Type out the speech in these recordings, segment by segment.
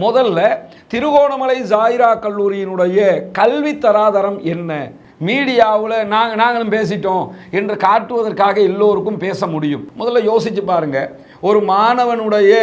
முதல்ல திருகோணமலை ஜாயிரா கல்லூரியினுடைய கல்வி தராதரம் என்ன? மீடியாவில் நாங்கள் நாங்களும் பேசிட்டோம் என்று காட்டுவதற்காக எல்லோருக்கும் பேச முடியும். முதல்ல யோசிச்சு பாருங்க. ஒரு மாணவனுடைய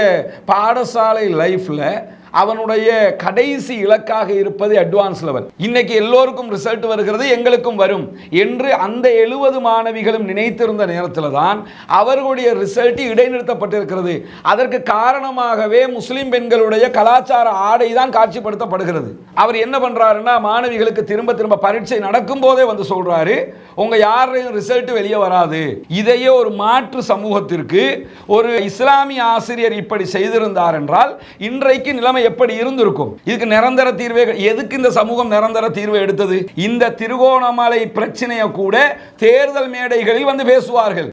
பாடசாலை லைஃப்பில் அவனுடைய கடைசி இலக்காக இருப்பது அட்வான்ஸ் லெவல் இன்னைக்கு எல்லோருக்கும் ரிசல்ட் வருகிறது எங்களுக்கும் வரும் என்று அந்த எழுபது மாணவிகளும் நினைத்திருந்த நேரத்தில் தான் அவர்களுடைய ரிசல்ட் இடைநிறுத்தப்பட்டிருக்கிறது. அதற்கு காரணமாகவே முஸ்லிம் பெண்களுடைய கலாச்சார ஆடை தான் காட்சிப்படுத்தப்படுகிறது. அவர் என்ன பண்றாருன்னா மாணவிகளுக்கு திரும்ப திரும்ப பரீட்சை நடக்கும் போதே வந்து சொல்றாரு உங்க யாரையும் ரிசல்ட் வெளியே வராது. இதையே ஒரு மாற்று சமூகத்திற்கு ஒரு இஸ்லாமிய ஆசிரியர் இப்படி செய்திருந்தார் என்றால் இன்றைக்கு நிலைமை எப்படி இருந்திருக்கும்? இதுக்கு நிரந்தர தீர்வே எதுக்கு இந்த சமூகம் நிரந்தர தீர்வை எடுத்தது? இந்த திருகோணமலை பிரச்சனையை கூட தேர்தல் மேடைகளில் வந்து பேசுவார்கள்.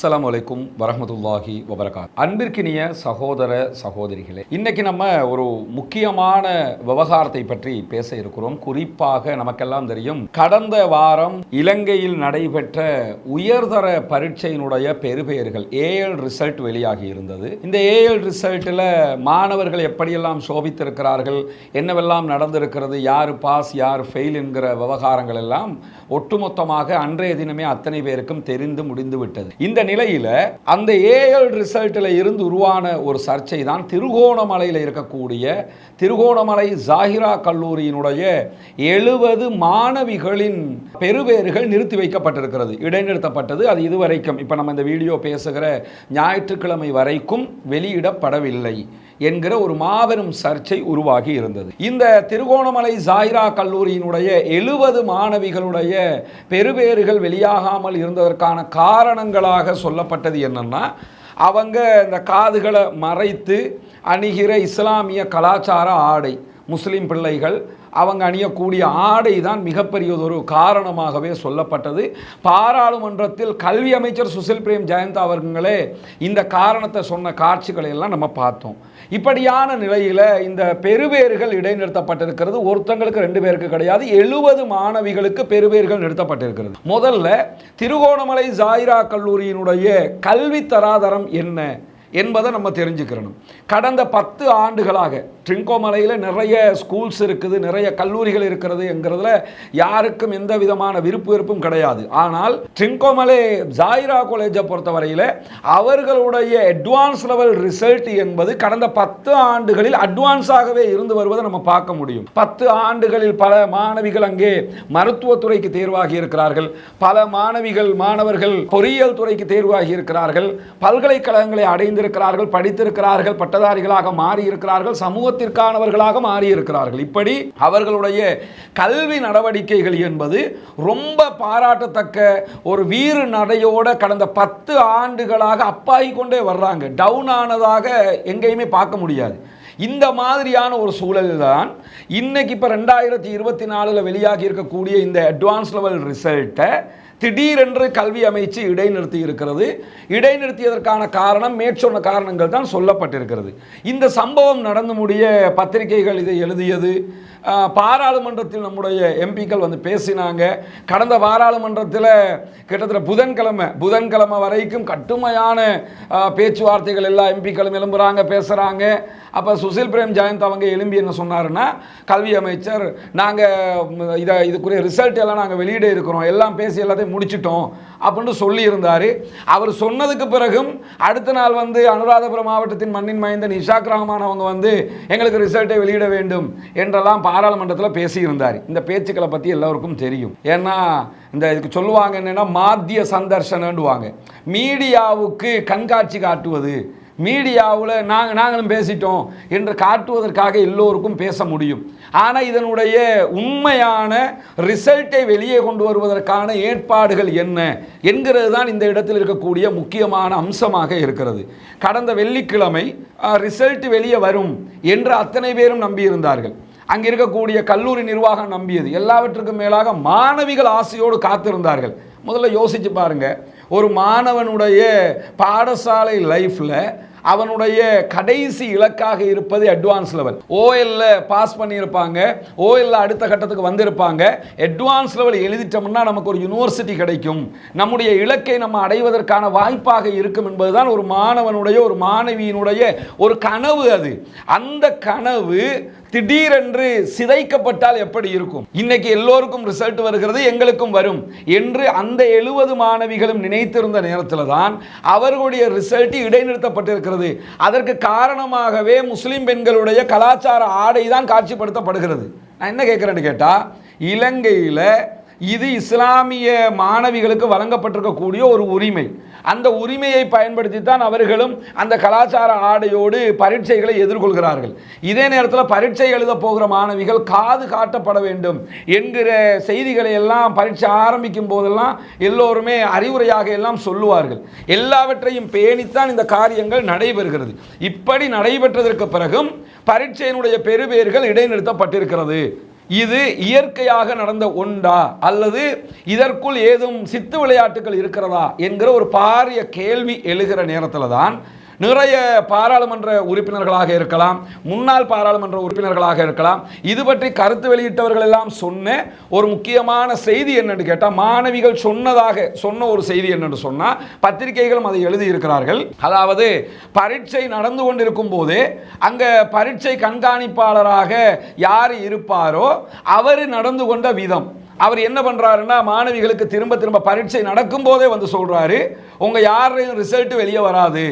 அஸ்லாம் வலைக்கும் வரஹ்மத்துல்லாஹி வபரகாத். அன்பிற்கினிய சகோதர சகோதரிகளே இன்னைக்கு நம்ம ஒரு முக்கியமான விவகாரத்தை பற்றி பேச இருக்கிறோம். குறிப்பாக நமக்கெல்லாம் தெரியும் கடந்த வாரம் இலங்கையில் நடைபெற்ற உயர்தர பரீட்சையினுடைய பெறுபெயர்கள் ஏஎல் ரிசல்ட் வெளியாகி இருந்தது. இந்த ஏஎல் ரிசல்ட்டில் மாணவர்கள் எப்படியெல்லாம் சோபித்திருக்கிறார்கள் என்னவெல்லாம் நடந்திருக்கிறது யார் பாஸ் யார் ஃபெயில் என்கிற விவகாரங்கள் எல்லாம் ஒட்டுமொத்தமாக அன்றைய தினமே அத்தனை பேருக்கும் தெரிந்து முடிந்து விட்டது. இந்த நிலையில் அந்த ஏஎல் ரிசல்ட்டில் இருந்து உருவான ஒரு சர்ச்சை தான் திருகோணமலையில் இருக்கக்கூடிய திருகோணமலை ஜாகிரா கல்லூரியினுடைய எழுபது மாணவிகளின் பெறுபேறுகள் நிறுத்தி வைக்கப்பட்டிருக்கிறது. இடைநிறுத்தப்பட்டது. அது இதுவரைக்கும். இப்போ நம்ம இந்த வீடியோ பேசுகிற ஞாயிற்றுக்கிழமை வரைக்கும் வெளியிடப்படவில்லை என்கிற ஒரு மாபெரும் சர்ச்சை உருவாகி இருந்தது. இந்த திருகோணமலை ஜாயிரா கல்லூரியினுடைய எழுபது மாணவிகளுடைய பெறுபேறுகள் வெளியாகாமல் இருந்ததற்கான காரணங்களாக சொல்லப்பட்டது என்னன்னா அவங்க இந்த காதுகளை மறைத்து அணிகிற இஸ்லாமிய கலாச்சார ஆடை முஸ்லீம் பிள்ளைகள் அவங்க அணியக்கூடிய ஆடை தான் மிகப்பெரியதொரு காரணமாகவே சொல்லப்பட்டது. பாராளுமன்றத்தில் கல்வி அமைச்சர் சுசில் பிரேம் ஜெயந்தா அவர்களே இந்த காரணத்தை சொன்ன காட்சிகளை எல்லாம் நம்ம பார்த்தோம். இப்படியான நிலையில் இந்த பெறுபேறுகள் இடைநிறுத்தப்பட்டிருக்கிறது. ஒருத்தங்களுக்கு ரெண்டு பேருக்கு கிடையாது. எழுபது மாணவிகளுக்கு பெறுபேறுகள் நிறுத்தப்பட்டிருக்கிறது. முதல்ல திருகோணமலை ஜாயிரா கல்லூரியினுடைய கல்வி தராதரம் என்ன? என்பதை நம்ம தெரிஞ்சுக்கிறணும். கடந்த பத்து ஆண்டுகளாக ட்ரிங்கோமலையில் நிறைய ஸ்கூல்ஸ் இருக்குது நிறைய கல்லூரிகள் இருக்கிறது என்கிறதுல யாருக்கும் எந்த விதமான விருப்பு வெறுப்பும் கிடையாது. ஆனால் ட்ரிங்கோமலை ஜாயிரா காலேஜை பொறுத்தவரையில் அவர்களுடைய அட்வான்ஸ் லெவல் ரிசல்ட் என்பது கடந்த பத்து ஆண்டுகளில் அட்வான்ஸாகவே இருந்து வருவதை நம்ம பார்க்க முடியும். பத்து ஆண்டுகளில் பல மாணவிகள் அங்கே மருத்துவத்துறைக்கு தேர்வாகி இருக்கிறார்கள். பல மாணவிகள் மாணவர்கள் பொறியியல் துறைக்கு தேர்வாகி இருக்கிறார்கள். பல்கலைக்கழகங்களை அடைந்து அடைந்திருக்கிறார்கள் படித்திருக்கிறார்கள் பட்டதாரிகளாக மாறி இருக்கிறார்கள் சமூகத்திற்கானவர்களாக மாறி இருக்கிறார்கள் இப்படி அவர்களுடைய கல்வி நடவடிக்கைகள் என்பது ரொம்ப பாராட்டத்தக்க ஒரு வீறு நடையோட கடந்த பத்து ஆண்டுகளாக அப்பாகி கொண்டே வர்றாங்க. டவுன் ஆனதாக எங்கேயுமே பார்க்க முடியாது. இந்த மாதிரியான ஒரு சூழல் தான் இன்னைக்கு இப்போ ரெண்டாயிரத்தி இருபத்தி நாலில் வெளியாகி இருக்கக்கூடிய இந்த அட்வான்ஸ் லெவல் ரிசல்ட்டை திடீரென்று கல்வி அமைச்சு இடைநிறுத்தி இருக்கிறது. இடைநிறுத்தியதற்கான காரணம் மேற்சொன்ன காரணங்கள் தான் சொல்லப்பட்டிருக்கிறது. இந்த சம்பவம் நடந்து முடிய பத்திரிகைகள் இதை எழுதியது. பாராளுமன்றத்தில் நம்முடைய எம்பிக்கள் வந்து பேசினாங்க. கடந்த பாராளுமன்றத்தில் கிட்டத்தட்ட புதன்கிழமை புதன்கிழமை வரைக்கும் கட்டுமையான பேச்சுவார்த்தைகள் எல்லா எம்பிக்களும் எழும்புகிறாங்க பேசுகிறாங்க அப்போ சுசில் பிரேம் ஜெயந்த் அவங்க எழும்பி என்ன சொன்னாருன்னா கல்வி அமைச்சர் நாங்கள் இதை இதுக்குரிய ரிசல்ட் எல்லாம் நாங்கள் வெளியிட இருக்கிறோம். எல்லாம் பேசி எல்லாத்தையும் முடிச்சிட்டோம் அப்படின்னு சொல்லியிருந்தார். அவர் சொன்னதுக்கு பிறகும் அடுத்த நாள் வந்து அனுராதபுரம் மாவட்டத்தின் மண்ணின் மைந்தன் இஷாக் ரஹ்மான் அவங்க வந்து எங்களுக்கு ரிசல்ட்டை வெளியிட வேண்டும் என்றெல்லாம் பாராளுமன்றத்தில் பேசியிருந்தார். இந்த பேச்சுக்களை பற்றி எல்லோருக்கும் தெரியும். ஏன்னா இந்த இதுக்கு சொல்லுவாங்க என்னென்னா மாத்திய சந்தர்ஷனண்டுவாங்க மீடியாவுக்கு கண்காட்சி காட்டுவது மீடியாவில் நாங்கள் நாங்களும் பேசிட்டோம் என்று காட்டுவதற்காக எல்லோருக்கும் பேச முடியும். ஆனால் இதனுடைய உண்மையான ரிசல்ட்டை வெளியே கொண்டு வருவதற்கான ஏற்பாடுகள் என்ன என்கிறது தான் இந்த இடத்தில் இருக்கக்கூடிய முக்கியமான அம்சமாக இருக்கிறது. கடந்த வெள்ளிக்கிழமை ரிசல்ட் வெளியே வரும் என்று அத்தனை பேரும் நம்பியிருந்தார்கள். அங்கே இருக்கக்கூடிய கல்லூரி நிர்வாகம் நம்பியது. எல்லாவற்றுக்கும் மேலாக மாணவிகள் ஆசையோடு காத்திருந்தார்கள். முதல்ல யோசிச்சு பாருங்க. ஒரு மாணவனுடைய பாடசாலை லைஃப்பில் அவனுடைய கடைசி இலக்காக இருப்பது அட்வான்ஸ் லெவல் ஓஎல்ல பாஸ் பண்ணியிருப்பாங்க. ஓஎல்ல அடுத்த கட்டத்துக்கு வந்திருப்பாங்க. அட்வான்ஸ் லெவல் எழுதிட்டோம்னா நமக்கு ஒரு யூனிவர்சிட்டி கிடைக்கும். நம்முடைய இலக்கை நம்ம அடைவதற்கான வாய்ப்பாக இருக்கும் என்பதுதான் ஒரு மாணவனுடைய ஒரு மாணவியினுடைய ஒரு கனவு அது. அந்த கனவு திடீரென்று சிதைக்கப்பட்டால் எப்படி இருக்கும்? இன்னைக்கு எல்லோருக்கும் ரிசல்ட் வருகிறது எங்களுக்கும் வரும் என்று அந்த எழுபது மாணவிகளும் நினைத்திருந்த நேரத்தில் தான் அவர்களுடைய ரிசல்ட் இடைநிறுத்தப்பட்டிருக்கிறது. அதற்கு காரணமாகவே முஸ்லீம் பெண்களுடைய கலாச்சார ஆடை தான் காட்சிப்படுத்தப்படுகிறது. நான் என்ன கேட்குறேன்னு கேட்டால் இலங்கையில் இது இஸ்லாமிய மாணவிகளுக்கு வழங்கப்பட்டிருக்கக்கூடிய ஒரு உரிமை. அந்த உரிமையை பயன்படுத்தி தான் அவர்களும் அந்த கலாச்சார ஆடையோடு பரீட்சைகளை எதிர்கொள்கிறார்கள். இதே நேரத்தில் பரீட்சை எழுத போகிற மாணவிகள் காது காட்டப்பட வேண்டும் என்கிற செய்திகளை எல்லாம் பரீட்சை ஆரம்பிக்கும் போதெல்லாம் எல்லோருமே அறிவுரையாக எல்லாம் சொல்லுவார்கள். எல்லாவற்றையும் பேணித்தான் இந்த காரியங்கள் நடைபெறுகிறது. இப்படி நடைபெற்றதற்கு பிறகும் பரீட்சையினுடைய பெறுபேறுகள் இடைநிறுத்தப்பட்டிருக்கிறது. இது இயற்கையாக நடந்த ஒன்றா அல்லது இதற்குள் ஏதும் சித்து விளையாட்டுகள் இருக்கிறதா? என்கிற ஒரு பாரிய கேள்வி எழுகிற நேரத்தில் தான் நிறைய பாராளுமன்ற உறுப்பினர்களாக இருக்கலாம் முன்னாள் பாராளுமன்ற உறுப்பினர்களாக இருக்கலாம். இது பற்றி கருத்து வெளியிட்டவர்கள் எல்லாம் சொன்ன ஒரு முக்கியமான செய்தி என்னன்னு கேட்டால் மாணவிகள் சொன்னதாக சொன்ன ஒரு செய்தி என்னன்னு சொன்னால் பத்திரிகைகளும் அதை எழுதியிருக்கிறார்கள் அதாவது பரீட்சை நடந்து கொண்டிருக்கும் போதே அங்கே பரீட்சை கண்காணிப்பாளராக யார் இருப்பாரோ அவர் நடந்து கொண்ட விதம். அவர் என்ன பண்ணுறாருன்னா மாணவிகளுக்கு திரும்ப திரும்ப பரீட்சை நடக்கும் போதே வந்து சொல்கிறாரு உங்கள் யாரையும் ரிசல்ட் வெளியே வராது.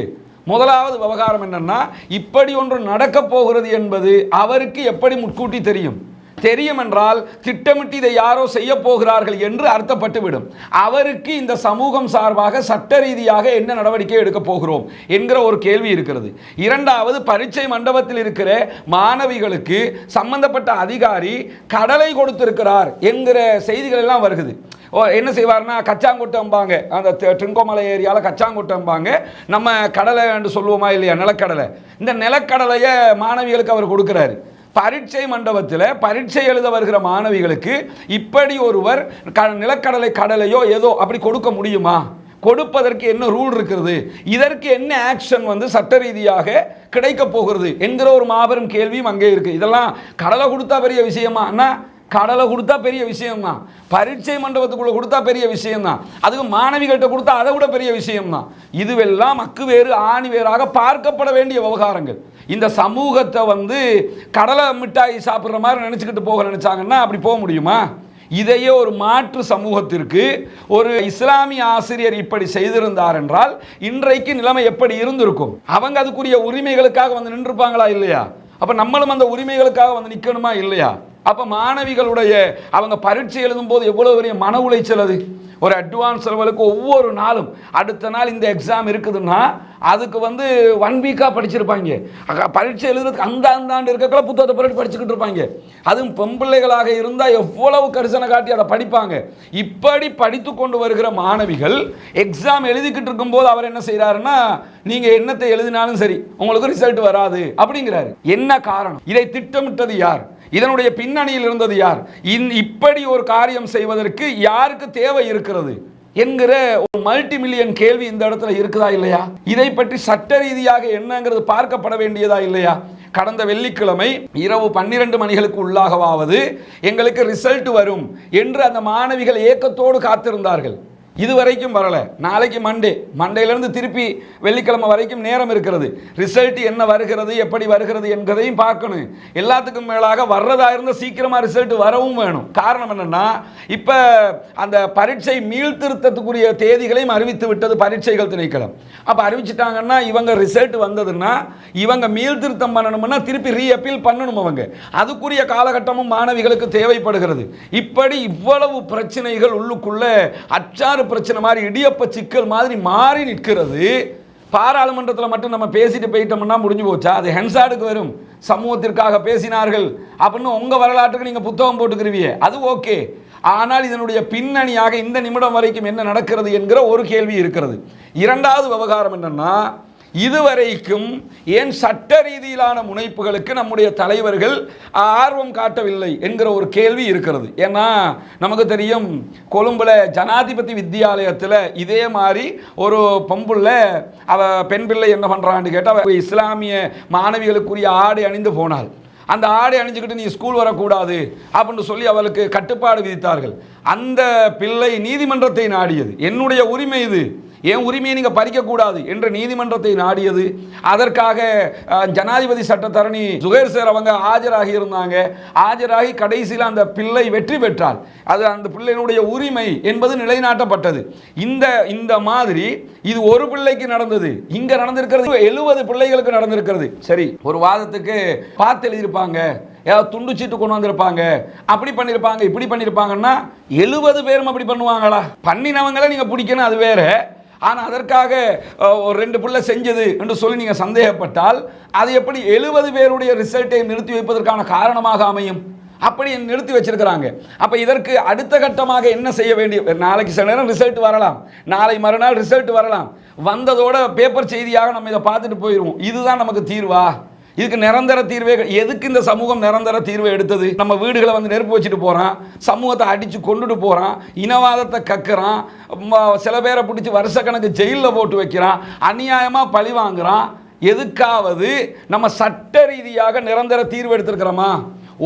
முதலாவது விவகாரம் என்னன்னா இப்படி ஒன்று நடக்கப் போகிறது என்பது அவருக்கு எப்படி முன்கூட்டி தெரியும்? தெரியும் என்றால் திட்டமிட்டு இதை யாரோ செய்ய போகிறார்கள் என்று அர்த்தப்பட்டுவிடும். அவருக்கு இந்த சமூகம் சார்பாக சட்ட ரீதியாக என்ன நடவடிக்கை எடுக்க போகிறோம் என்கிற ஒரு கேள்வி இருக்கிறது. இரண்டாவது பரீட்சை மண்டபத்தில் இருக்கிற மாணவிகளுக்கு சம்பந்தப்பட்ட அதிகாரி கடலை கொடுத்திருக்கிறார் என்கிற செய்திகள் எல்லாம் வருகிறது ஓ என்ன செய்வார்னா கச்சாங்குட்டம்பாங்க அந்த ட்ரிங்கோமலை ஏரியாவில் கச்சாங்குட்டம்பாங்க நம்ம கடலை என்று சொல்லுவோமா இல்லையா நிலக்கடலை. இந்த நிலக்கடலையை மாணவிகளுக்கு அவர் கொடுக்குறாரு. பரீட்சை மண்டபத்தில் பரீட்சை எழுத வருகிற மாணவிகளுக்கு இப்படி ஒருவர் க நிலக்கடலை கடலையோ ஏதோ அப்படி கொடுக்க முடியுமா? கொடுப்பதற்கு என்ன ரூல் இருக்கிறது? இதற்கு என்ன ஆக்ஷன் வந்து சட்ட ரீதியாக கிடைக்க போகிறது? என்கிற ஒரு மாபெரும் கேள்வியும் அங்கே இருக்குது இதெல்லாம் கடலை கொடுத்தா பெரிய விஷயமா? அண்ணா கடலை கொடுத்தா பெரிய விஷயம்தான். பரீட்சை மண்டபத்துக்குள்ள கொடுத்தா பெரிய விஷயம்தான். அதுக்கு மாணவிகள்கிட்ட கொடுத்தா அதை விட பெரிய விஷயம்தான். இதுவெல்லாம் அக்கு வேறு ஆணி வேறாக பார்க்கப்பட வேண்டிய விவகாரங்கள். இந்த சமூகத்தை வந்து கடலை மிட்டாய் சாப்பிட்ற மாதிரி நினச்சிக்கிட்டு போக நினச்சாங்கன்னா அப்படி போக முடியுமா? இதையே ஒரு மாற்று சமூகத்திற்கு ஒரு இஸ்லாமிய ஆசிரியர் இப்படி செய்திருந்தார் என்றால் இன்றைக்கு நிலைமை எப்படி இருந்திருக்கும்? அவங்க அதுக்குரிய உரிமைகளுக்காக வந்து நின்றுப்பாங்களா இல்லையா? அப்போ நம்மளும் அந்த உரிமைகளுக்காக வந்து நிற்கணுமா இல்லையா? அப்போ மாணவிகளுடைய அவங்க பரீட்சை எழுதும் போது எவ்வளோ பெரிய மன உளைச்சல் அது? ஒரு அட்வான்ஸ் லெவலுக்கு ஒவ்வொரு நாளும். அடுத்த நாள் இந்த எக்ஸாம் இருக்குதுன்னா அதுக்கு வந்து ஒன் வீக்காக படிச்சிருப்பாங்க. பரீட்சை எழுதுறதுக்கு அந்த அந்த ஆண்டு இருக்கக்குள்ள புத்தகத்தை புரட்டி படிச்சுக்கிட்டு இருப்பாங்க. அதுவும் பெம்பிள்ளைகளாக இருந்தால் எவ்வளவு கரிசனை காட்டி அதை படிப்பாங்க. இப்படி படித்து கொண்டு வருகிற மாணவிகள் எக்ஸாம் எழுதிக்கிட்டு இருக்கும்போது அவர் என்ன செய்கிறாருன்னா நீங்கள் என்னத்தை எழுதினாலும் சரி உங்களுக்கு ரிசல்ட் வராது. அப்படிங்கிறாரு. என்ன காரணம்? இதை திட்டமிட்டது யார்? இதனுடைய பின்னணியில் இருந்தது யார்? இந் இப்படி ஒரு காரியம் செய்வதற்கு யாருக்கு தேவை இருக்கிறது? என்கிற ஒரு மல்டி மில்லியன் கேள்வி இந்த இடத்துல இருக்குதா இல்லையா? இதை பற்றி சட்ட ரீதியாக என்னங்கிறது பார்க்கப்பட வேண்டியதா இல்லையா? கடந்த வெள்ளிக்கிழமை இரவு பன்னிரண்டு மணிகளுக்கு உள்ளாகவாவது எங்களுக்கு ரிசல்ட் வரும் என்று அந்த மாணவிகள் ஏக்கத்தோடு காத்திருந்தார்கள். இது வரைக்கும் வரலை. நாளைக்கு மண்டே மண்டேலேருந்து திருப்பி வெள்ளிக்கிழமை வரைக்கும் நேரம் இருக்கிறது. ரிசல்ட் என்ன வருகிறது எப்படி வருகிறது என்பதையும் பார்க்கணும். எல்லாத்துக்கும் மேலாக வர்றதா இருந்தால் சீக்கிரமாக ரிசல்ட் வரவும் வேணும். காரணம் என்னென்னா இப்போ அந்த பரீட்சை மீள்திருத்தத்துக்குரிய தேதிகளையும் அறிவித்து விட்டது பரீட்சைகள் திணைக்களம். அப்போ அறிவிச்சிட்டாங்கன்னா இவங்க ரிசல்ட் வந்ததுன்னா இவங்க மீள்திருத்தம் பண்ணணும்னா திருப்பி ரீஅப்பீல் பண்ணணும் அவங்க. அதுக்குரிய காலகட்டமும் மாணவிகளுக்கு தேவைப்படுகிறது. இப்படி இவ்வளவு பிரச்சனைகள் உள்ளுக்குள்ளே அச்சாறு பிரச்சனை மாதிரி இடியப்ப சிக்கல் மாதிரி மாறி நிற்கிறது. பாராளுமன்றத்தில் மட்டும் நம்ம பேசிட்டு போயிட்டோம்னா முடிஞ்சு போச்சா? அது ஹென்சாடுக்கு வரும். சமூகத்திற்காக பேசினார்கள். அப்படின்னு உங்கள் வரலாற்றுக்கு நீங்கள் புத்தகம் போட்டுக்கிறீங்க. அது ஓகே. ஆனால் இதனுடைய பின்னணியாக இந்த நிமிடம் வரைக்கும் என்ன நடக்கிறது என்கிற ஒரு கேள்வி இருக்கிறது. இரண்டாவது விவகாரம் என்னென்னா இதுவரைக்கும் ஏன் சட்ட ரீதியிலான முனைப்புகளுக்கு நம்முடைய தலைவர்கள் ஆர்வம் காட்டவில்லை என்கிற ஒரு கேள்வி இருக்கிறது. ஏன்னா நமக்கு தெரியும் கொழும்புல ஜனாதிபதி வித்தியாலயத்தில் இதே மாதிரி ஒரு பொம்புள்ள அவ பெண் பிள்ளை என்ன பண்ணுறான்னு கேட்டால் இஸ்லாமிய மாணவிகளுக்குரிய ஆடை அணிந்து போனாள். அந்த ஆடை அணிஞ்சுக்கிட்டு நீ ஸ்கூல் வரக்கூடாது அப்படின்னு சொல்லி அவளுக்கு கட்டுப்பாடு விதித்தார்கள். அந்த பிள்ளை நீதிமன்றத்தை நாடியது. என்னுடைய உரிமை இது. என் உரிமையை நீங்கள் பறிக்கக்கூடாது என்று நீதிமன்றத்தை நாடியது. அதற்காக ஜனாதிபதி சட்டத்தரணி சுகேர் சார் அவங்க ஆஜராகி இருந்தாங்க. ஆஜராகி கடைசியில் அந்த பிள்ளை வெற்றி பெற்றால் அது அந்த பிள்ளையினுடைய உரிமை என்பது நிலைநாட்டப்பட்டது. இந்த இந்த மாதிரி இது ஒரு பிள்ளைக்கு நடந்தது. இங்க நடந்திருக்கிறது எழுபது பிள்ளைகளுக்கு நடந்திருக்கிறது. சரி ஒரு வாதத்துக்கு பார்த்து எழுதியிருப்பாங்க. ஏதாவது துண்டு சீட்டு கொண்டு வந்திருப்பாங்க. அப்படி பண்ணியிருப்பாங்க இப்படி பண்ணியிருப்பாங்கன்னா எழுபது பேரும் அப்படி பண்ணுவாங்களா? பண்ணினவங்களை நீங்கள் பிடிக்கணும் அது வேற. ஆனால் அதற்காக ஒரு ரெண்டு பிள்ளை செஞ்சது என்று சொல்லி நீங்கள் சந்தேகப்பட்டால் அது எப்படி எழுபது பேருடைய ரிசல்ட்டை நிறுத்தி வைப்பதற்கான காரணமாக அமையும்? அப்படி நிறுத்தி வச்சிருக்கிறாங்க. அப்போ இதற்கு அடுத்த கட்டமாக என்ன செய்ய வேண்டிய நாளைக்கு சில நேரம் ரிசல்ட் வரலாம். நாளை மறுநாள் ரிசல்ட் வரலாம். வந்ததோட பேப்பர் செய்தியாக நம்ம இதை பார்த்துட்டு போயிடுவோம் இதுதான் நமக்கு தீர்வா? இதுக்கு நிரந்தர தீர்வே எதுக்கு இந்த சமூகம் நிரந்தர தீர்வை எடுத்தது? நம்ம வீடுகளை வந்து நெருப்பு வச்சுட்டு போகிறான் சமூகத்தை அடித்து கொண்டுட்டு போகிறான் இனவாதத்தை கக்குறான் சில பேரை பிடிச்சி வருஷக்கணக்கு ஜெயிலில் போட்டு வைக்கிறான் அநியாயமாக பழி வாங்குறான். எதுக்காவது நம்ம சட்ட ரீதியாக நிரந்தர தீர்வு எடுத்திருக்கிறோமா?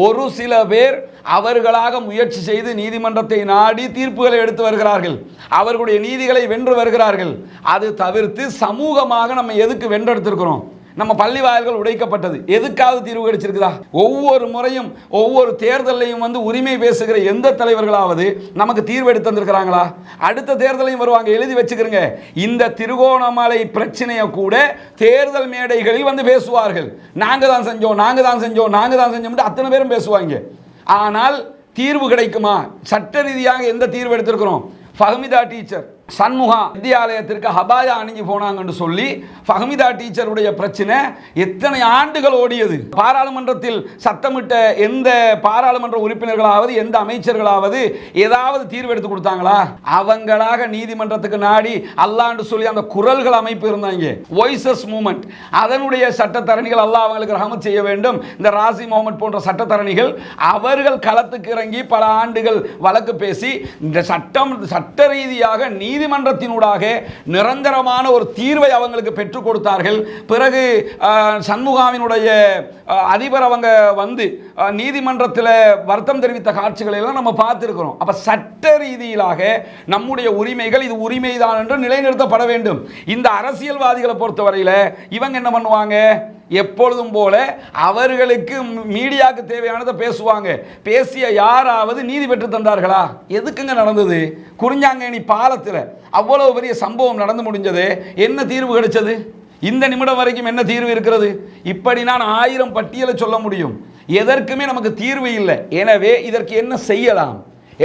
ஒரு சில பேர் அவர்களாக முயற்சி செய்து நீதிமன்றத்தை நாடி தீர்ப்புகளை எடுத்து வருகிறார்கள். அவர்களுடைய நீதிகளை வென்று வருகிறார்கள். அது தவிர்த்து சமூகமாக நம்ம எதுக்கு வென்றெடுத்திருக்கிறோம்? நம்ம பள்ளி வாயில்கள் உடைக்கப்பட்டது. எதுக்காவது தீர்வு கிடைச்சிருக்குதா? ஒவ்வொரு முறையும் ஒவ்வொரு தேர்தலையும் வந்து உரிமை பேசுகிற எந்த தலைவர்களாவது நமக்கு தீர்வு எடுத்து தந்திருக்கிறாங்களா? அடுத்த தேர்தலையும் வருவாங்க. எழுதி வச்சுக்கிறங்க. இந்த திருகோணமலை பிரச்சனையை கூட தேர்தல் மேடைகளில் வந்து பேசுவார்கள். நாங்கள் தான் செஞ்சோம் நாங்கள் தான் செஞ்சோம் நாங்கள் தான் செஞ்சோம் அத்தனை பேரும் பேசுவாங்க. ஆனால் தீர்வு கிடைக்குமா? சட்ட ரீதியாக எந்த தீர்வு எடுத்திருக்கிறோம்? ஃபஹமிதா டீச்சர் சண்முகா வித்தியாலயத்திற்கு ஹபாயா அணிஞ்சு போனாங்கன்னு சொல்லி ஃபஹமிதா டீச்சருடைய பிரச்சனை எத்தனை ஆண்டுகள் ஓடியது? பாராளுமன்றத்தில் சத்தமிட்ட எந்த பாராளுமன்ற உறுப்பினர்களாவது எந்த அமைச்சர்களாவது ஏதாவது தீர்வு எடுத்து கொடுத்தாங்களா? அவங்களாக நீதிமன்றத்துக்கு நாடி அல்லாண்டு சொல்லி அந்த குரல்கள் அமைப்பு இருந்தாங்க. வாய்ஸஸ் மூமெண்ட் அதனுடைய சட்டத்தரணிகள் அல்லாஹ் அவங்களுக்கு ரஹமத் செய்ய வேண்டும். இந்த ராசி முகமது போன்ற சட்டத்தரணிகள் அவர்கள் களத்துக்கு இறங்கி பல ஆண்டுகள் வழக்கு பேசி இந்த சட்டம் சட்ட ரீதியாக நீ நீதிமன்றத்தினூடாக நிரந்தரமான ஒரு தீர்வை அவங்களுக்கு பெற்றுக் கொடுத்தார்கள். பிறகு சண்முகாவினுடைய அதிபர் அவங்க வந்து நீதிமன்றத்தில் வருத்தம் தெரிவித்த காட்சிகளை எல்லாம் நம்ம பார்த்துருக்கிறோம். அப்போ சட்ட ரீதியிலாக நம்முடைய உரிமைகள் இது உரிமைதான் என்று நிலைநிறுத்தப்பட வேண்டும். இந்த அரசியல்வாதிகளை பொறுத்தவரையில் இவங்க என்ன பண்ணுவாங்க? எப்பொழுதும் போல அவர்களுக்கு மீடியாவுக்கு தேவையானதை பேசுவாங்க. பேசிய யாராவது நீதி பெற்று தந்தார்களா? எதுக்குங்க நடந்தது? குறிஞ்சாங்கேணி பாலத்தில் அவ்வளவு பெரிய சம்பவம் நடந்து முடிஞ்சது. என்ன தீர்வு கிடைச்சது? இந்த நிமிடம் வரைக்கும் என்ன தீர்வு இருக்கிறது? இப்படி நான் ஆயிரம் பட்டியலை சொல்ல முடியும். எதற்குமே நமக்கு தீர்வு இல்லை. எனவே இதற்கு என்ன செய்யலாம்?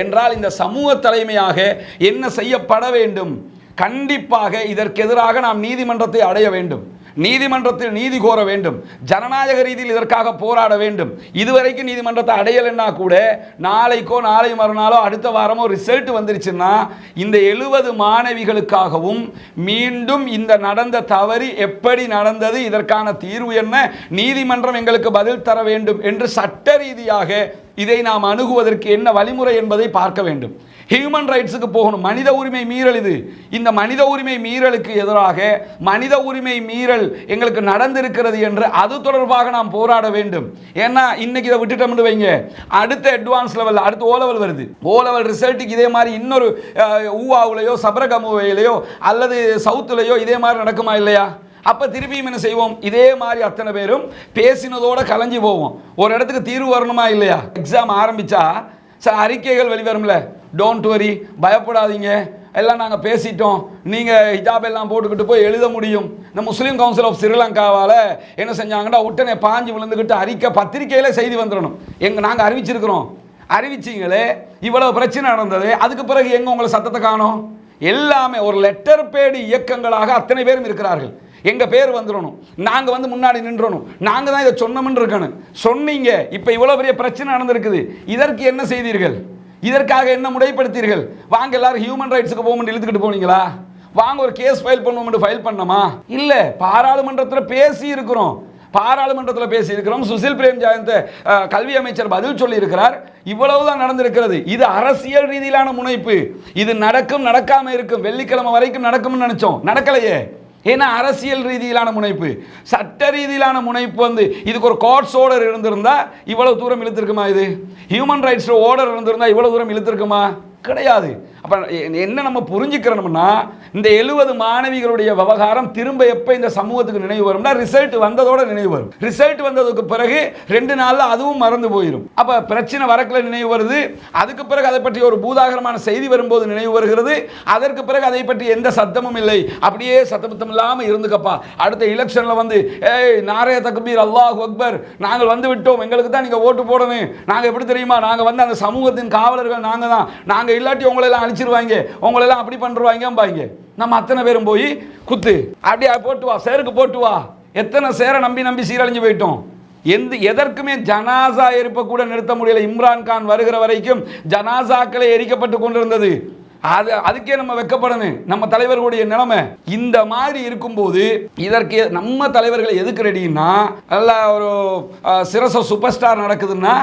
என்றால் இந்த சமூக தலைமையாக என்ன செய்யப்பட வேண்டும்? கண்டிப்பாக இதற்கு எதிராக நாம் நீதிமன்றத்தை அடைய வேண்டும். நீதிமன்றத்தில் நீதி கோர வேண்டும். ஜனநாயக ரீதியில் இதற்காக போராட வேண்டும். இதுவரைக்கும் நீதிமன்றத்தை அடையலைன்னா கூட நாளைக்கோ நாளை மறுநாளோ அடுத்த வாரமோ ரிசல்ட் வந்துருச்சுன்னா இந்த எழுபது மாணவிகளுக்காகவும் மீண்டும் இந்த நடந்த தவறு எப்படி நடந்தது இதற்கான தீர்வு என்ன நீதிமன்றம் எங்களுக்கு பதில் தர வேண்டும் என்று சட்ட ரீதியாக இதை நாம் அணுகுவதற்கு என்ன வழிமுறை என்பதை பார்க்க வேண்டும். ஹியூமன் ரைட்ஸுக்கு போகணும். மனித உரிமை மீறல் இது. இந்த மனித உரிமை மீறலுக்கு எதிராக மனித உரிமை மீறல் எங்களுக்கு நடந்திருக்கிறது என்று அது தொடர்பாக நாம் போராட வேண்டும். ஏன்னா இன்னைக்கு இதை விட்டுட்டோம்னு வைங்க. அடுத்த அட்வான்ஸ் லெவல் அடுத்து ஓ லெவல் வருது. ஓ லெவல் ரிசல்ட்டுக்கு இதே மாதிரி இன்னொரு ஊவாவிலையோ ஊவாவுலையோ சபரகமுவையிலையோ அல்லது சவுத்துலையோ இதே மாதிரி நடக்குமா இல்லையா? அப்போ திருப்பியும் என்ன செய்வோம்? இதே மாதிரி அத்தனை பேரும் பேசினதோட கலைஞ்சு போவோம். ஒரு இடத்துக்கு தீர்வு வரணுமா இல்லையா? எக்ஸாம் ஆரம்பித்தா சில அறிக்கைகள் வெளிவரும்ல. டோன்ட் வரி பயப்படாதீங்க. எல்லாம் நாங்கள் பேசிட்டோம். நீங்கள் ஹிஜாப் எல்லாம் போட்டுக்கிட்டு போய் எழுத முடியும். இந்த முஸ்லீம் கவுன்சில் ஆஃப் ஸ்ரீலங்காவால் என்ன செஞ்சாங்கன்னா உடனே பாஞ்சு விழுந்துக்கிட்டு அறிக்கை பத்திரிக்கையில் செய்தி வந்துடணும். எங்கள் நாங்கள் அறிவிச்சிருக்கிறோம். அறிவிச்சிங்களே இவ்வளோ பிரச்சனை நடந்தது. அதுக்கு பிறகு எங்கே உங்களை சத்தத்தை காணோம்? எல்லாமே ஒரு லெட்டர் பேடு இயக்கங்களாக அத்தனை பேரும் இருக்கிறார்கள். எங்கள் பேர் வந்துடணும் நாங்கள் வந்து முன்னாடி நின்றணும். நாங்கள் தான் இதை சொன்னோம்னு இருக்கணும். சொன்னீங்க. இப்போ இவ்வளோ பெரிய பிரச்சனை நடந்திருக்குது. இதற்கு என்ன செய்தீர்கள்? இதற்காக என்ன முறைப்படுத்தீர்கள்? வாங்க எல்லாரும் ஹியூமன் ரைட்ஸுக்கு போகும்னு இழுத்துக்கிட்டு போனீங்களா? வாங்க ஒரு கேஸ் ஃபைல் பண்ணுவோம்னு ஃபைல் பண்ணமா? இல்லை பாராளுமன்றத்தில் பேசி இருக்கிறோம். பாராளுமன்றத்தில் பேசியிருக்கிறோம் சுசில் பிரேம் ஜாயந்த கல்வி அமைச்சர் பதில் சொல்லியிருக்கிறார். இவ்வளவு இவ்வளவுதான் நடந்திருக்கிறது. இது அரசியல் ரீதியிலான முனைப்பு. இது நடக்கும் நடக்காம இருக்கும். வெள்ளிக்கிழமை வரைக்கும் நடக்கும்னு நினைச்சோம். நடக்கலையே. ஏன்னா அரசியல் ரீதியிலான முனைப்பு. சட்ட ரீதியிலான முனைப்பு வந்து இதுக்கு ஒரு கோர்ட்ஸ் ஓர்டர் இருந்திருந்தா இவ்வளவு தூரம் இழுத்திருக்குமா இது? ஹியூமன் ரைட்ஸ் ஓர்டர் இருந்திருந்தா இவ்வளவு தூரம் இழுத்திருக்குமா? கிடையாது. அப்போ என்ன நம்ம புரிஞ்சுக்கிறோம்னா இந்த எழுபது மாணவிகளுடைய விவகாரம் திரும்ப எப்போ இந்த சமூகத்துக்கு நினைவு வரும்னா ரிசல்ட் வந்ததோட நினைவு வரும். ரிசல்ட் வந்ததுக்கு பிறகு ரெண்டு நாளில் அதுவும் மறந்து போயிடும் அப்போ பிரச்சனை வரக்கில் நினைவு வருது. அதுக்கு பிறகு அதை பற்றி ஒரு பூதாகரமான செய்தி வரும்போது நினைவு வருகிறது. அதற்கு பிறகு அதை பற்றி எந்த சத்தமும் இல்லை. அப்படியே சத்தமுத்தம் இல்லாமல் இருந்துக்கப்பா. அடுத்த எலெக்ஷனில் வந்து ஏய் நாரே தக்பீர் அல்லாஹ் அக்பர் நாங்கள் வந்து விட்டோம். எங்களுக்கு தான் நீங்கள் ஓட்டு போடணும். நாங்கள் எப்படி தெரியுமா? நாங்கள் வந்து அந்த சமூகத்தின் காவலர்கள் நாங்கள் தான் நாங்கள் இல்லாட்டி உங்களை அழிச்சு அடிச்சிருவாங்க. உங்களை எல்லாம் அப்படி பண்ணுவாங்க நம்ம அத்தனை பேரும் போய் குத்து. அப்படியே போட்டு வா சேருக்கு போட்டு வா. எத்தனை சேரை நம்பி நம்பி சீரழிஞ்சு போயிட்டோம். எந்த எதற்குமே ஜனாசா எரிப்ப கூட நிறுத்த முடியல. இம்ரான் கான் வருகிற வரைக்கும் ஜனாசாக்களை எரிக்கப்பட்டு கொண்டிருந்தது. அது அதுக்கே நம்ம வெக்கப்படணும். நம்ம தலைவர்களுடைய நிலைமை. இந்த மாதிரி இருக்கும்போது இதற்கு நம்ம தலைவர்கள் எதுக்கு ரெடின்னா நல்ல ஒரு சிரச சூப்பர் ஸ்டார் நடக்குதுன்னா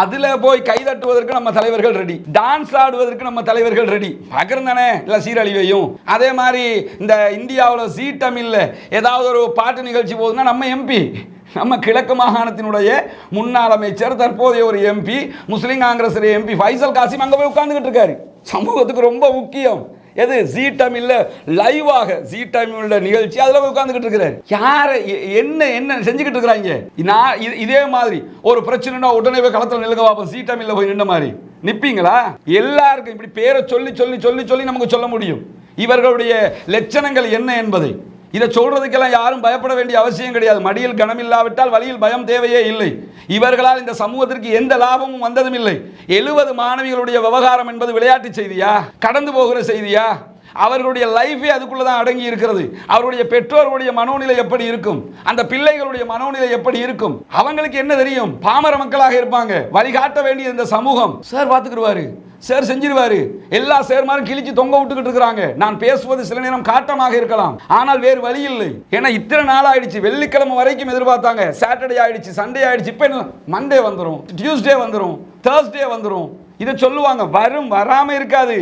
அதில் போய் கைதட்டுவதற்கு நம்ம தலைவர்கள் ரெடி டான்ஸ் ஆடுவதற்கு நம்ம தலைவர்கள் ரெடி பார்க்குறேன் தானே இல்லை சீரழிவையும். அதே மாதிரி இந்த இந்தியாவில் ஜீ தமிழ்ல ஏதாவது ஒரு பாட்டு நிகழ்ச்சி போகுதுன்னா நம்ம எம்பி நம்ம கிழக்கு மாகாணத்தினுடைய முன்னாள் அமைச்சர் தற்போதைய ஒரு MP Muslim Congress MP Faizal Cassim அங்கே போய் உட்காந்துக்கிட்டு இருக்காரு. சமூகத்துக்கு ரொம்ப முக்கியம். எது? ஜீ தமிழ்ல லைவாக ஜீ தமிழ்ல நிகழ்ச்சி அதில் போய் உட்கார்ந்துகிட்டு இருக்கிறார் யார்? எ- என்ன என்ன செஞ்சுக்கிட்டு இருக்கிறாங்க? நான் இது- இதே மாதிரி ஒரு பிரச்சனைனா உடனே போய் களத்தில் நிலுங்க பார்ப்போம் ஜீ தமிழ்ல போய் நின்ன மாதிரி. நிப்பீங்களா? எல்லாருக்கும் இப்படி பேரை சொல்லி சொல்லி சொல்லி சொல்லி நமக்கு சொல்ல முடியும். இவர்களுடைய லட்சணங்கள் என்ன என்பதை. இதை சொல்றதுக்கெல்லாம் யாரும் பயப்பட வேண்டிய அவசியம் கிடையாது. மடியில் கனமில்லாவிட்டால் வழியில் பயம் தேவையே இல்லை. இவர்களால் இந்த சமூகத்திற்கு எந்த லாபமும் வந்ததும் இல்லை. எழுபது மாணவிகளுடைய விவகாரம் என்பது விளையாட்டு செய்தியா? கடந்து போகிற செய்தியா? அவர்களுடைய லைஃபே அதுக்குள்ள தான் அடங்கி இருக்கிறது. அவருடைய பெற்றோர்களுடைய மனோநிலை எப்படி இருக்கும்? அந்த பிள்ளைகளுடைய மனோநிலை எப்படி இருக்கும்? அவங்களுக்கு என்ன தெரியும்? பாமர மக்களாக இருப்பாங்க. வழிகாட்ட வேண்டிய இந்த சமூகம். சார் பார்த்துக்கிடுவாரு. சேர் செஞ்சிருவாரு. எல்லா சேர்மாரும் கிழிச்சு தொங்க விட்டுக்கிட்டு இருக்கிறாங்க. நான் பேசுவது சில நேரம் காட்டமாக இருக்கலாம். ஆனால் வேறு வழி இல்லை. ஏன்னா இத்தனை நாள் ஆயிடுச்சு வெள்ளிக்கிழமை வரைக்கும் எதிர்பார்த்தாங்க. சாட்டர்டே ஆயிடுச்சு சண்டே ஆயிடுச்சு. இப்போ என்ன? மண்டே வந்துடும் டியூஸ்டே வந்துடும் தேர்ஸ்டே வந்துடும் இதை சொல்லுவாங்க. வரும் வராமல் இருக்காது.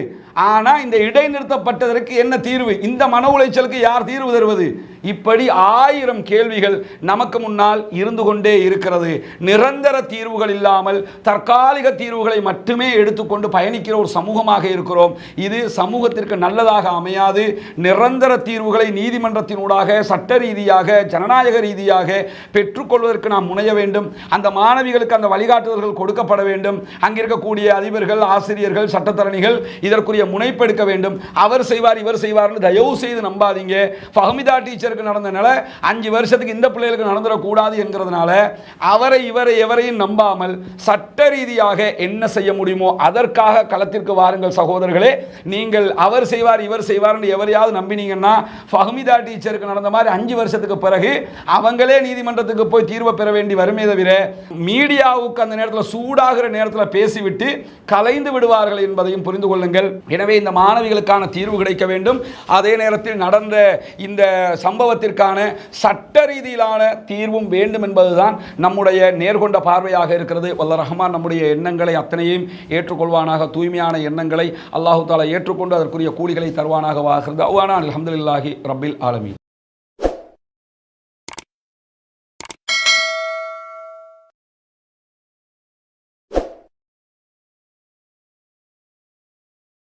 ஆனால் இந்த இடைநிறுத்தப்பட்டதற்கு என்ன தீர்வு? இந்த மன உளைச்சலுக்கு யார் தீர்வு தருவது? இப்படி ஆயிரம் கேள்விகள் நமக்கு முன்னால் இருந்து கொண்டே இருக்கிறது. நிரந்தர தீர்வுகள் இல்லாமல் தற்காலிக தீர்வுகளை மட்டுமே எடுத்துக்கொண்டு பயணிக்கிற ஒரு சமூகமாக இருக்கிறோம். இது சமூகத்திற்கு நல்லதாக அமையாது. நிரந்தர தீர்வுகளை நீதிமன்றத்தினூடாக சட்ட ரீதியாக ஜனநாயக ரீதியாக பெற்றுக்கொள்வதற்கு நாம் முனைய வேண்டும். அந்த மாணவிகளுக்கு அந்த வழிகாட்டுதல்கள் கொடுக்கப்பட வேண்டும். அங்கே இருக்கக்கூடிய அதிபர்கள் ஆசிரியர்கள் சட்டத்தரணிகள் இதற்குரிய முனைப்பெடுக்க வேண்டும். அவர் செய்வார் இவர் செய்வார்னு தயவு செய்து நம்பாதீங்க. ஃபஹமிதா டீச்சருக்கு நடந்தனால அஞ்சு வருஷத்துக்கு இந்த பிள்ளைகளுக்கு நடந்துடக்கூடாது என்கிறதுனால அவரை இவரை எவரையும் நம்பாமல் சட்ட ரீதியாக என்ன செய்ய முடியுமோ அதற்காக களத்திற்கு வாருங்கள் சகோதரர்களே. நீங்கள் அவர் செய்வார் இவர் செய்வார்னு எவரையாவது நம்பினீங்கன்னா ஃபஹமிதா டீச்சருக்கு நடந்த மாதிரி அஞ்சு வருஷத்துக்கு பிறகு அவங்களே நீதிமன்றத்துக்கு போய் தீர்வை பெற வேண்டி வருமே தவிர மீடியாவுக்கு அந்த நேரத்தில் சூடாகிற நேரத்தில் பேசிவிட்டு கலைந்து விடுவார்கள் என்பதையும் புரிந்து கொள்ளுங்கள். எனவே இந்த மாணவிகளுக்கான தீர்வு கிடைக்க வேண்டும். அதே நேரத்தில் நடந்த இந்த சம்பவத்திற்கான சட்ட ரீதியிலான தீர்வும் வேண்டும் என்பதுதான் நம்முடைய நேர்கொண்ட பார்வையாக இருக்கிறது. வல்ல ரஹ்மான் நம்முடைய எண்ணங்களை அத்தனையும் ஏற்றுக்கொள்வானாக தூய்மையான எண்ணங்களை அல்லாஹு தாலா ஏற்றுக்கொண்டு அதற்குரிய கூலிகளை தருவானாக வாகிறது அவ்வானா அலமதுல்லாஹி ரப்பில் ஆலமி